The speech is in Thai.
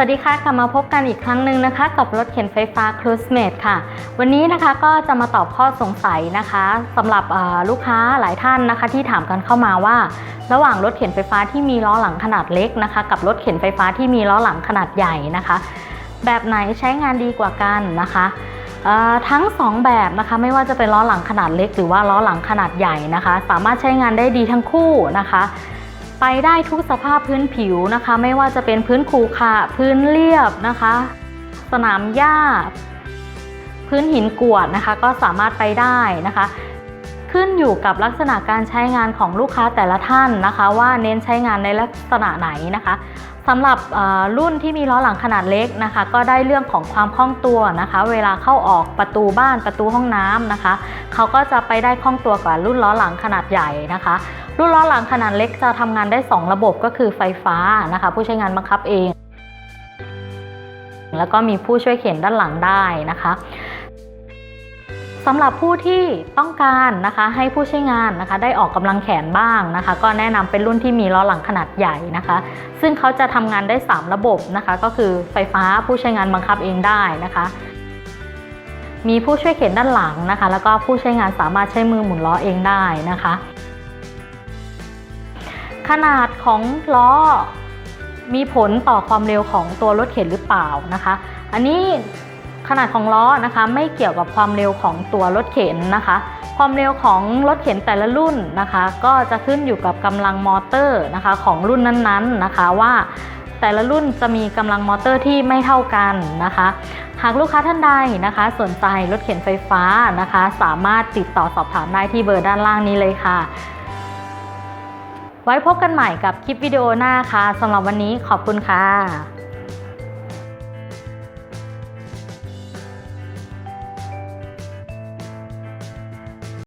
สวัสดีค่ะกลับมาพบกันอีกครั้งหนึ่งนะคะ กับรถเข็นไฟฟ้า Cruise Mate ค่ะ วันนี้นะคะก็จะมาตอบข้อสงสัยนะคะสำหรับลูกค้าหลายท่านนะคะ ที่ถามกันเข้ามาว่า ระหว่างรถเข็นไฟฟ้าที่มีล้อหลังขนาดเล็กนะคะ กับรถเข็นไฟฟ้าที่มีล้อหลังขนาดใหญ่นะคะ แบบไหนใช้งานดีกว่ากันนะคะทั้ง 2 แบบนะคะไม่ว่าจะเป็นล้อหลังขนาดเล็ก หรือว่าล้อหลังขนาดใหญ่นะคะ สามารถใช้งานได้ดีทั้งคู่นะคะ ไปได้ทุกสภาพพื้นผิวนะคะ ไม่ว่าจะเป็นพื้นขูขระพื้นเรียบนะคะ สนามหญ้า พื้นหินกรวดนะคะ ก็สามารถไปได้นะคะ ขึ้นอยู่กับลักษณะการใช้งานของลูกค้าแต่ละท่านนะคะ ว่าเน้นใช้งานในลักษณะไหนนะคะสำหรับรุ่นที่มีล้อหลังขนาดเล็กนะคะ ก็ได้เรื่องของความคล่องตัวนะคะ เวลาเข้าออกประตูบ้านประตูห้องน้ำนะคะ เขาก็จะไปได้คล่องตัวกว่ารุ่นล้อหลังขนาดใหญ่นะคะ รุ่นล้อหลังขนาดเล็กจะทำงานได้ 2 ระบบก็คือไฟฟ้านะคะ ผู้ใช้งานบังคับเอง แล้วก็มีผู้ช่วยเข็นด้านหลังได้นะคะ สำหรับผู้ที่ต้องการนะคะให้ผู้ใช้งานนะคะ ได้ออกกำลังแขนบ้างนะคะ ก็แนะนำเป็นรุ่นที่มีล้อหลังขนาดใหญ่นะคะ ซึ่งเขาจะทำงานได้ 3 ระบบนะคะ ก็คือไฟฟ้าผู้ใช้งานบังคับเองได้นะคะ มีผู้ช่วยเข็นด้านหลังนะคะ แล้วก็ผู้ใช้งานสามารถใช้มือหมุนล้อเองได้นะคะ ขนาดของล้อมีผลต่อความเร็วของตัวรถเข็นหรือเปล่านะคะ อันนี้ ขนาดของล้อนะคะไม่เกี่ยวกับความเร็วของตัวรถเข็นนะคะ ความเร็วของรถเข็นแต่ละรุ่นนะคะ ก็จะขึ้นอยู่กับกำลังมอเตอร์นะคะของรุ่นนั้นๆนะคะว่าแต่ละรุ่นจะมีกำลังมอเตอร์ที่ไม่เท่ากันนะคะ หากลูกค้าท่านใดนะคะ สนใจรถเข็นไฟฟ้านะคะ สามารถติดต่อสอบถามได้ที่เบอร์ด้านล่างนี้เลยค่ะ ไว้พบกันใหม่กับคลิปวิดีโอหน้าค่ะสำหรับวันนี้ขอบคุณค่ะ